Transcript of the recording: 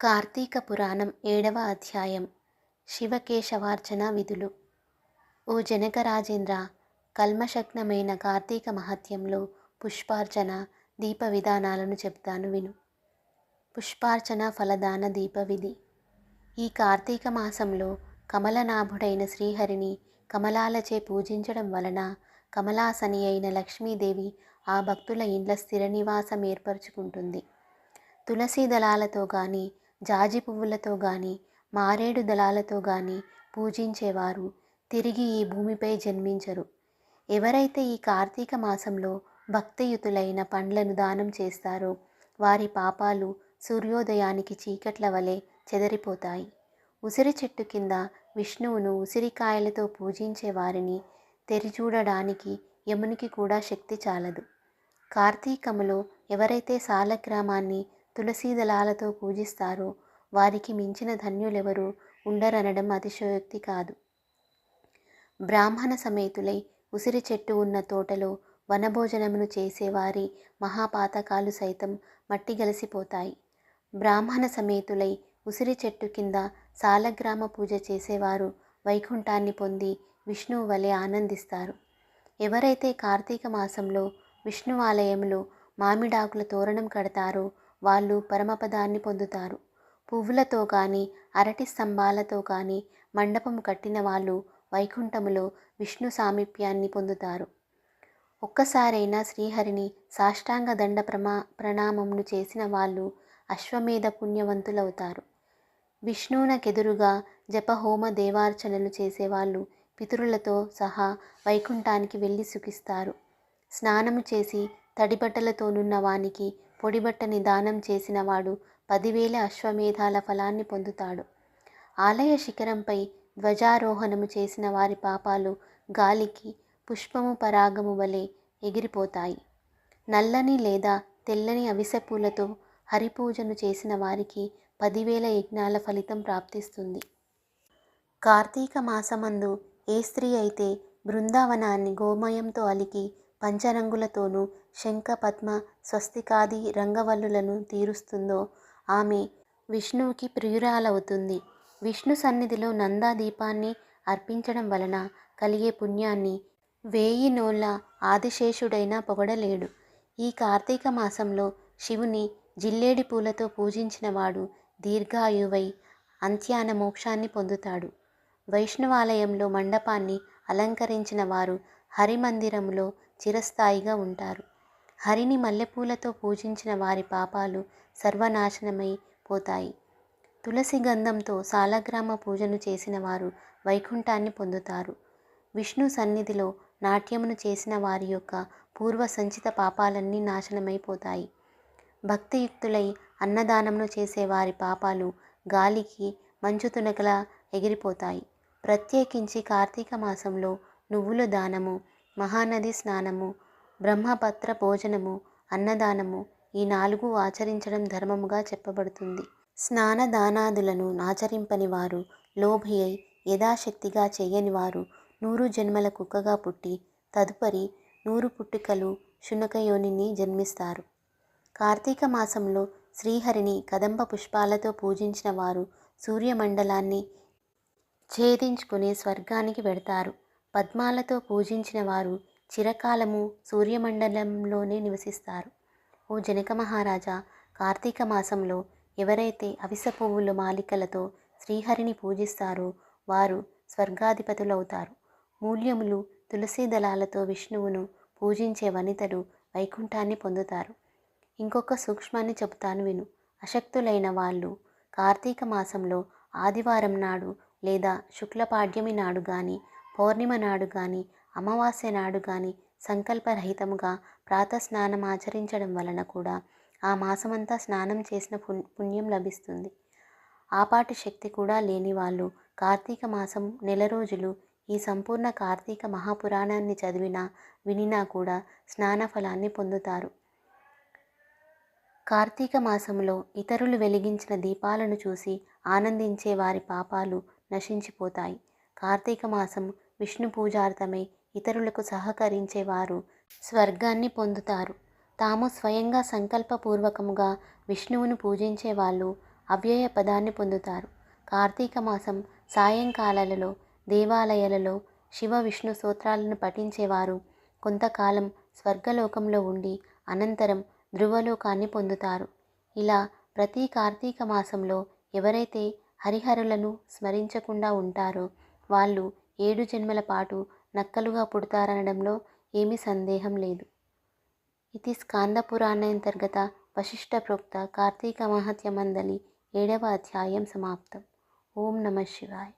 కార్తీక పురాణం ఏడవ అధ్యాయం. శివకేశవార్చన విధులు. ఓ జనక రాజేంద్ర కల్మషగ్నమైన కార్తీక మహత్యంలో పుష్పార్చన దీప విధానాలను చెప్తాను విను. పుష్పార్చన ఫలదాన దీప విధి ఈ కార్తీక మాసంలో కమలనాభుడైన శ్రీహరిని కమలాలచే పూజించడం వలన కమలాసని అయిన లక్ష్మీదేవి ఆ భక్తుల ఇండ్ల స్థిర నివాసం ఏర్పరచుకుంటుంది. తులసీ దళాలతో కానీ జాజి పువ్వులతో గాని మారేడు దళాలతో గాని పూజించేవారు తిరిగి ఈ భూమిపై జన్మించరు. ఎవరైతే ఈ కార్తీక మాసంలో భక్తియుతులైన పండ్లను దానం చేస్తారో వారి పాపాలు సూర్యోదయానికి చీకట్ల వలె చెదరిపోతాయి. ఉసిరి చెట్టు కింద విష్ణువును ఉసిరికాయలతో పూజించే వారిని తెరిచూడడానికి యమునికి కూడా శక్తి చాలదు. కార్తీకములో ఎవరైతే సాలగ్రామాన్ని తులసీ దళాలతో పూజిస్తారు. వారికి మించిన ధన్యులెవరు ఉండరనడం అతిశయోక్తి కాదు. బ్రాహ్మణ సమేతులై ఉసిరి చెట్టు ఉన్న తోటలో వనభోజనమును చేసేవారి మహాపాతకాలు సైతం మట్టి గలసిపోతాయి. బ్రాహ్మణ సమేతులై ఉసిరి చెట్టు కింద సాలగ్రామ పూజ చేసేవారు వైకుంఠాన్ని పొంది విష్ణువు వలె ఆనందిస్తారు. ఎవరైతే కార్తీక మాసంలో విష్ణు ఆలయంలో మామిడాకుల తోరణం కడతారో వాళ్ళు పరమపదాన్ని పొందుతారు. పువ్వులతో కానీ అరటి స్తంభాలతో కానీ మండపము కట్టిన వాళ్ళు వైకుంఠములో విష్ణు సామీప్యాన్ని పొందుతారు. ఒక్కసారైనా శ్రీహరిని సాష్టాంగ దండ ప్రమా ప్రణామమును చేసిన వాళ్ళు అశ్వమేధ పుణ్యవంతులవుతారు. విష్ణువునకెదురుగా జపహోమ దేవార్చనలు చేసేవాళ్ళు పితరులతో సహా వైకుంఠానికి వెళ్ళి సుఖిస్తారు. స్నానము చేసి తడిబట్టలతోనున్న వానికి పొడిబట్టని దానం చేసినవాడు పదివేల అశ్వమేధాల ఫలాన్ని పొందుతాడు. ఆలయ శిఖరంపై ధ్వజారోహణము చేసిన వారి పాపాలు గాలికి పుష్పము పరాగము వలె ఎగిరిపోతాయి. నల్లని లేదా తెల్లని అవిసెపూలతో హరిపూజను చేసిన వారికి పదివేల యజ్ఞాల ఫలితం ప్రాప్తిస్తుంది. కార్తీక మాసమందు ఏ స్త్రీ అయితే బృందావనాన్ని గోమయంతో అలికి పంచరంగులతోనూ శంఖ పద్మ స్వస్తికాది రంగవల్లులను తీరుస్తుందో ఆమె విష్ణువుకి ప్రియురాలవుతుంది. విష్ణు సన్నిధిలో నందా దీపాన్ని అర్పించడం వలన కలిగే పుణ్యాన్ని వేయి నోళ్ళ ఆదిశేషుడైనా పొగడలేడు. ఈ కార్తీక మాసంలో శివుని జిల్లేడి పూలతో పూజించినవాడు దీర్ఘాయువై అంత్యాన మోక్షాన్ని పొందుతాడు. వైష్ణవాలయంలో మండపాన్ని అలంకరించిన వారు హరిమందిరంలో చిరస్థాయిగా ఉంటారు. హరిని మల్లెపూలతో పూజించిన వారి పాపాలు సర్వనాశనమై పోతాయి. తులసి గంధంతో సాలగ్రామ పూజను చేసిన వారు వైకుంఠాన్ని పొందుతారు. విష్ణు సన్నిధిలో నాట్యమును చేసిన వారి యొక్క పూర్వ సంచిత పాపాలన్నీ నాశనమైపోతాయి భక్తియుక్తులై అన్నదానమును చేసే వారి పాపాలు గాలికి మంచు తునకలా ఎగిరిపోతాయి. ప్రత్యేకించి కార్తీక మాసంలో నువ్వుల దానము మహానది స్నానము బ్రహ్మపత్ర భోజనము అన్నదానము ఈ నాలుగు ఆచరించడం ధర్మముగా చెప్పబడుతుంది. స్నాన దానాదులను వారు లోభి అయి యథాశక్తిగా చేయని వారు నూరు జన్మల కుక్కగా పుట్టి తదుపరి నూరు పుట్టుకలు శునకయోనిని జన్మిస్తారు. కార్తీక మాసంలో శ్రీహరిని కదంబ పుష్పాలతో పూజించిన వారు సూర్యమండలాన్ని ఛేదించుకుని స్వర్గానికి వెడతారు. పద్మాలతో పూజించిన వారు చిరకాలము సూర్యమండలంలోనే నివసిస్తారు. ఓ జనక మహారాజా కార్తీక మాసంలో ఎవరైతే అవిస పువ్వుల మాలికలతో శ్రీహరిని పూజిస్తారో వారు స్వర్గాధిపతులవుతారు. మూల్యములు తులసి దళాలతో విష్ణువును పూజించే వనితలు వైకుంఠాన్ని పొందుతారు. ఇంకొక సూక్ష్మాన్ని చెబుతాను విను. అశక్తులైన వాళ్ళు కార్తీక మాసంలో ఆదివారం నాడు లేదా శుక్లపాడ్యమి నాడు కానీ పౌర్ణిమ నాడు కానీ అమావాస్య నాడు కానీ సంకల్పరహితముగా ప్రాతస్నానం ఆచరించడం వలన కూడా ఆ మాసమంతా స్నానం చేసిన పుణ్యం లభిస్తుంది. ఆపాటి శక్తి కూడా లేని వాళ్ళు కార్తీక మాసం నెల రోజులు ఈ సంపూర్ణ కార్తీక మహాపురాణాన్ని చదివినా వినినా కూడా స్నాన ఫలాన్ని పొందుతారు. కార్తీక మాసంలో ఇతరులు వెలిగించిన దీపాలను చూసి ఆనందించే వారి పాపాలు నశించిపోతాయి. కార్తీక మాసం విష్ణు పూజార్థమై ఇతరులకు సహకరించేవారు స్వర్గాన్ని పొందుతారు. తాము స్వయంగా సంకల్పపూర్వకముగా విష్ణువును పూజించే వాళ్ళు అవ్యయ పదాన్ని పొందుతారు. కార్తీక మాసం సాయంకాలాలలో దేవాలయాలలో శివ విష్ణు స్తోత్రాలను పఠించేవారు కొంతకాలం స్వర్గలోకంలో ఉండి అనంతరం ధ్రువలోకాన్ని పొందుతారు. ఇలా ప్రతి కార్తీక మాసంలో ఎవరైతే హరిహరులను స్మరించకుండా ఉంటారో వాళ్ళు ఏడు జన్మల పాటు నక్కలుగా పుడతారనడంలో ఏమీ సందేహం లేదు. ఇది స్కాంద పురాణాంతర్గత వశిష్ట ప్రోక్త కార్తీక మహత్య మందలి ఏడవ అధ్యాయం సమాప్తం. ఓం నమ శివాయ.